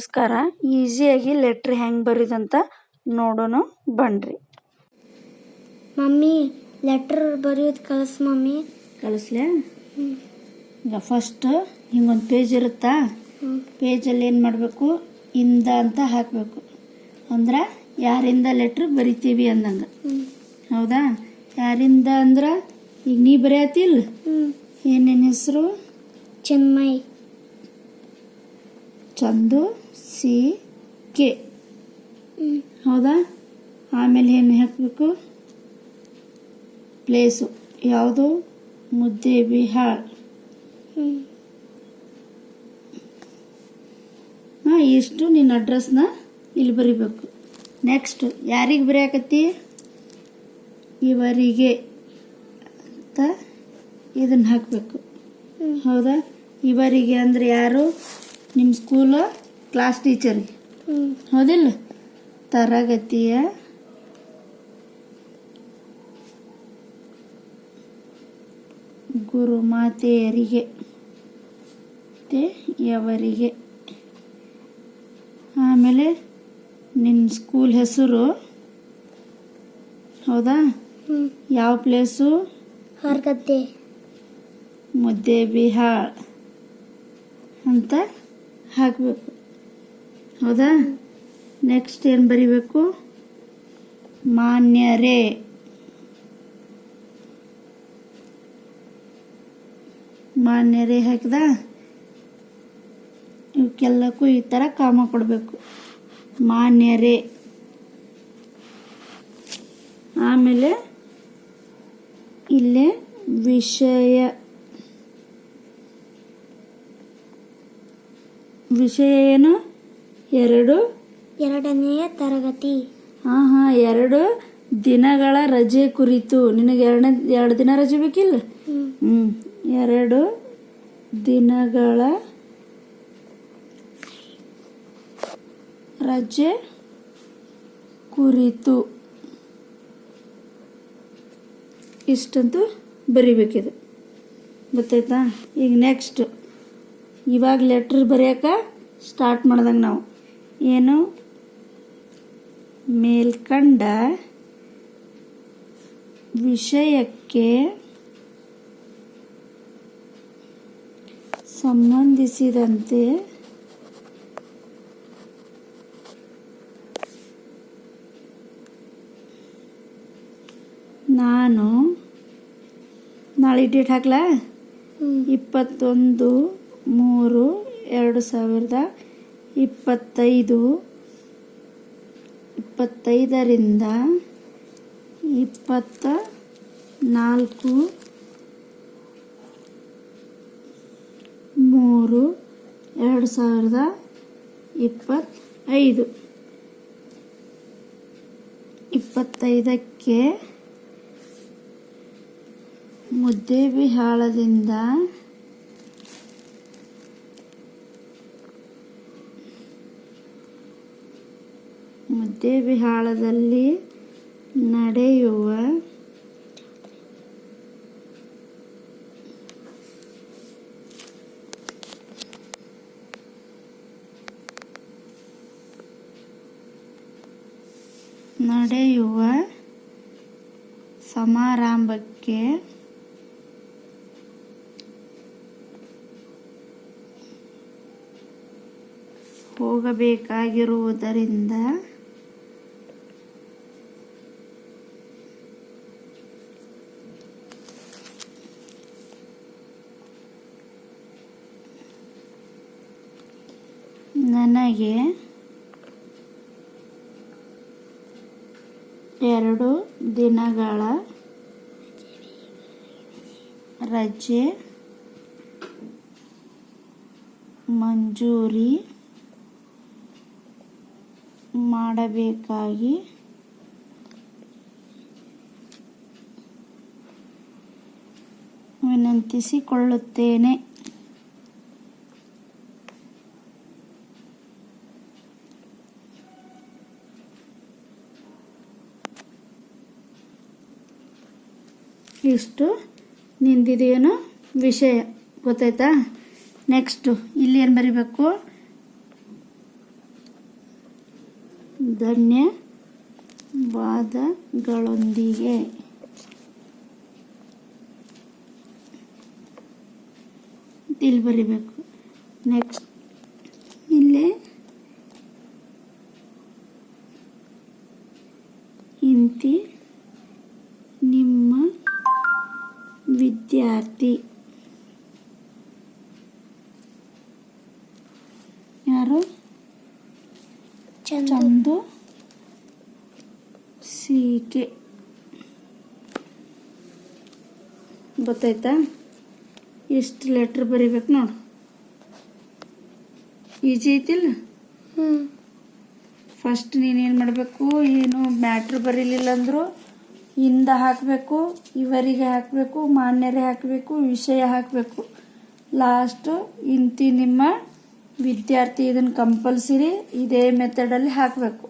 ನಮಸ್ಕಾರ. ಈಸಿಯಾಗಿ ಲೆಟ್ರ್ ಹೆಂಗೆ ಬರೀದಂತ ನೋಡೋಣ ಬನ್ರಿ. ಮಮ್ಮಿ ಲೆಟ್ರ್ ಬರೆಯೋದು ಕಳಿಸ್ ಮಮ್ಮಿ. ಕಳಿಸ್ಲೆ? ಈಗ ಫಸ್ಟ್ ಹಿಂಗೊಂದು ಪೇಜ್ ಇರುತ್ತಾ? ಪೇಜಲ್ಲಿ ಏನು ಮಾಡಬೇಕು? ಇಂದ ಅಂತ ಹಾಕಬೇಕು. ಅಂದ್ರೆ ಯಾರಿಂದ ಲೆಟ್ರ್ ಬರಿತೀವಿ ಅಂದಂಗೆ ಹೌದಾ? ಯಾರಿಂದ ಅಂದ್ರೆ ಈಗ ನೀ ಬರೆಯತ್ತಿಲ್ಲ ಏನೇನು ಹೆಸರು? ಚಿನ್ಮಯ್ ಚಂದು. C, K. ಹೌದಾ? ಆಮೇಲೆ ಏನು ಹಾಕಬೇಕು? ಪ್ಲೇಸು. ಯಾವುದು? ಮುದ್ದೆ ಬಿಹಾಳ್ ಹಾಂ, ಇಷ್ಟು ನಿನ್ನ ಅಡ್ರೆಸ್ನ ಇಲ್ಲಿ ಬರಿಬೇಕು. ನೆಕ್ಸ್ಟ್ ಯಾರಿಗೆ ಬರೆಯಾಕತ್ತಿ? ಇವರಿಗೆ ಅಂತ ಇದನ್ನು ಹಾಕಬೇಕು. ಹೌದಾ? ಇವರಿಗೆ ಅಂದರೆ ಯಾರು? ನಿಮ್ಮ ಸ್ಕೂಲ ಕ್ಲಾಸ್ ಟೀಚರ್ಗೆ ಹೌದಿಲ್ಲ? ತರಗತಿಯ ಗುರುಮಾತೆಯರಿಗೆ ಮಾತೆಯರಿಗೆ ಯವರಿಗೆ ಆಮೇಲೆ ನಿನ್ನ ಸ್ಕೂಲ್ ಹೆಸರು? ಹೌದಾ? ಯಾವ ಪ್ಲೇಸು ಹೊರಗದ್ದೆ. ಮುದ್ದೆ ಬಿಹಾಳ್ ಅಂತ ಹಾಕಬೇಕು. ಹೌದಾ? ನೆಕ್ಸ್ಟ್ ಏನು ಬರಿಬೇಕು? ಮಾನ್ಯರೇ. ಮಾನ್ಯರೇ ಹಾಕಿದ? ಇವಕ್ಕೆಲ್ಲಕ್ಕೂ ಈ ಥರ ಕಾಮ ಕೊಡಬೇಕು. ಮಾನ್ಯರೇ. ಆಮೇಲೆ ಇಲ್ಲೇ ವಿಷಯ. ವಿಷಯ ಏನು? ಎರಡು ಎರಡನೆಯ ತರಗತಿ. ಹಾಂ ಹಾಂ ಎರಡು ದಿನಗಳ ರಜೆ ಕುರಿತು. ನಿನಗೆ ಎರಡನೇ ಎರಡು ದಿನ ರಜೆ ಬೇಕಿಲ್ಲ? ಹ್ಞೂ ಎರಡು ದಿನಗಳ ರಜೆ ಕುರಿತು. ಇಷ್ಟಂತೂ ಬರಿಬೇಕಿದು. ಗೊತ್ತಾಯ್ತಾ? ಈಗ ನೆಕ್ಸ್ಟ್ ಇವಾಗ ಲೆಟ್ರ್ ಬರೆಯೋಕೆ ಸ್ಟಾರ್ಟ್ ಮಾಡ್ದಂಗೆ ನಾವು. ಏನು? ಮೇಲ್ಕಂಡ ವಿಷಯಕ್ಕೆ ಸಂಬಂಧಿಸಿದಂತೆ ನಾನು ನಾಳೆ ಡೇಟ್ ಹಾಕ್ಲಾ ಇಪ್ಪತ್ತೊಂದು ಮೂರು ಎರಡು ಸಾವಿರದ ಇಪ್ಪತ್ತೈದು ಇಪ್ಪತ್ತೈದರಿಂದ ಇಪ್ಪತ್ತ ನಾಲ್ಕು ಮೂರು ಎರಡು ಸಾವಿರದ ಇಪ್ಪತ್ತೈದು. ಇಪ್ಪತ್ತೈದಕ್ಕೆ ಮುದ್ದೇಬಿಹಾಳದಿಂದ ಮುದ್ದೇಬಿಹಾಳದಲ್ಲಿ ನಡೆಯುವ ನಡೆಯುವ ಸಮಾರಂಭಕ್ಕೆ ಹೋಗಬೇಕಾಗಿರುವುದರಿಂದ ನನಗೆ ಎರಡು ದಿನಗಳ ರಜೆ ಮಂಜೂರಿ ಮಾಡಬೇಕಾಗಿ ವಿನಂತಿಸಿಕೊಳ್ಳುತ್ತೇನೆ. ಇಷ್ಟು ನಿಂದಿದೇನು ವಿಷಯ. ಗೊತ್ತಾಯ್ತಾ? ನೆಕ್ಸ್ಟು ಇಲ್ಲಿ ಏನು ಬರಿಬೇಕು ಧನ್ಯವಾದಗಳೊಂದಿಗೆ ಇಲ್ಲಿ ಬರಿಬೇಕು. ನೆಕ್ಸ್ಟ್ ಇಲ್ಲಿ. ಇಂತಿ. ವಿದ್ಯಾರ್ಥಿ. ಯಾರು? ಚಂದು. ಸಿ ಸೀಕೆ ಗೊತ್ತಾಯ್ತಾ? ಎಷ್ಟು ಲೆಟ್ರ್ ಬರಿಬೇಕು ನೋಡು. ಈಜಿ ಐತಿಲ್ಲ? ಫಸ್ಟ್ ನೀನೇನು ಮಾಡಬೇಕು? ಏನು ಮ್ಯಾಟ್ರ್ ಬರೀಲಿಲ್ಲ ಅಂದರೂ ಇಂದ ಹಾಕಬೇಕು, ಇವರಿಗೆ ಹಾಕಬೇಕು ಮಾನ್ಯರೇ ಹಾಕಬೇಕು, ವಿಷಯ ಹಾಕಬೇಕು. ಲಾಸ್ಟು ಇಂತಿ ನಿಮ್ಮ ವಿದ್ಯಾರ್ಥಿ ಇದನ್ನು ಕಂಪಲ್ಸರಿ ಇದೇ ಮೆಥಡಲ್ಲಿ ಹಾಕಬೇಕು.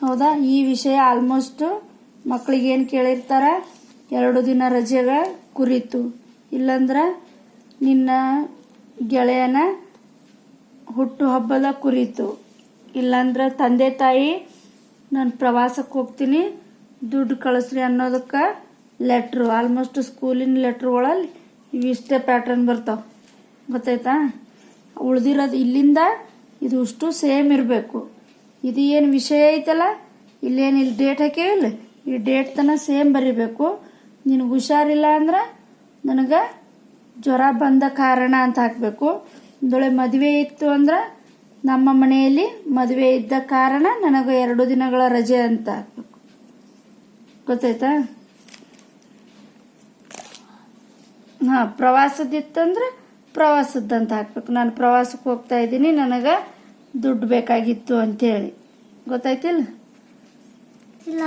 ಹೌದಾ? ಈ ವಿಷಯ ಆಲ್ಮೋಸ್ಟು ಮಕ್ಕಳಿಗೆ ಏನು ಕೇಳಿರ್ತಾರ? ಎರಡು ದಿನ ರಜೆಗಳ ಕುರಿತು. ಇಲ್ಲಂದ್ರೆ ನಿನ್ನ ಗೆಳೆಯನ ಹುಟ್ಟು ಹಬ್ಬದ ಕುರಿತು. ಇಲ್ಲಾಂದ್ರೆ ತಂದೆ ತಾಯಿ, ನಾನು ಪ್ರವಾಸಕ್ಕೆ ಹೋಗ್ತೀನಿ. ದುಡ್ಡು ಕಳಿಸ್ರಿ ಅನ್ನೋದಕ್ಕೆ ಲೆಟ್ರು ಆಲ್ಮೋಸ್ಟ್ ಸ್ಕೂಲಿನ ಲೆಟ್ರುಗಳಲ್ಲಿ ಇವಿಷ್ಟೇ ಪ್ಯಾಟ್ರನ್ ಬರ್ತಾವೆ. ಗೊತ್ತಾಯ್ತಾ? ಉಳಿದಿರೋದು ಇಲ್ಲಿಂದ ಇದು ಅಷ್ಟು ಸೇಮ್ ಇರಬೇಕು. ಇದು ಏನು ವಿಷಯ ಐತಲ್ಲ? ಇಲ್ಲೇನು ಇಲ್ಲಿ ಡೇಟ್ ಹಾಕೇವಿಲ್ಲ ಈ ಡೇಟ್ ತನಕ ಸೇಮ್ ಬರೀಬೇಕು. ನಿನಗೆ ಹುಷಾರಿಲ್ಲ ಅಂದ್ರೆ ನನಗೆ ಜ್ವರ ಬಂದ ಕಾರಣ ಅಂತ ಹಾಕಬೇಕು. ಒಂದೊಳ್ಳೆ ಮದುವೆ ಇತ್ತು ಅಂದ್ರೆ ನಮ್ಮ ಮನೆಯಲ್ಲಿ ಮದುವೆ ಇದ್ದ ಕಾರಣ ನನಗೆ ಎರಡು ದಿನಗಳ ರಜೆ ಅಂತ ಹಾಕ್ಬೇಕು. ಗೊತ್ತಾಯ್ತಾ? ಹಾಂ, ಪ್ರವಾಸದಿತ್ತಂದ್ರೆ ಪ್ರವಾಸದ್ದಂತ ಹಾಕ್ಬೇಕು. ನಾನು ಪ್ರವಾಸಕ್ಕೆ ಹೋಗ್ತಾ ಇದ್ದೀನಿ, ನನಗೆ ದುಡ್ಡು ಬೇಕಾಗಿತ್ತು ಅಂತೇಳಿ. ಗೊತ್ತಾಯ್ತಿಲ್ಲ? ಇಲ್ಲ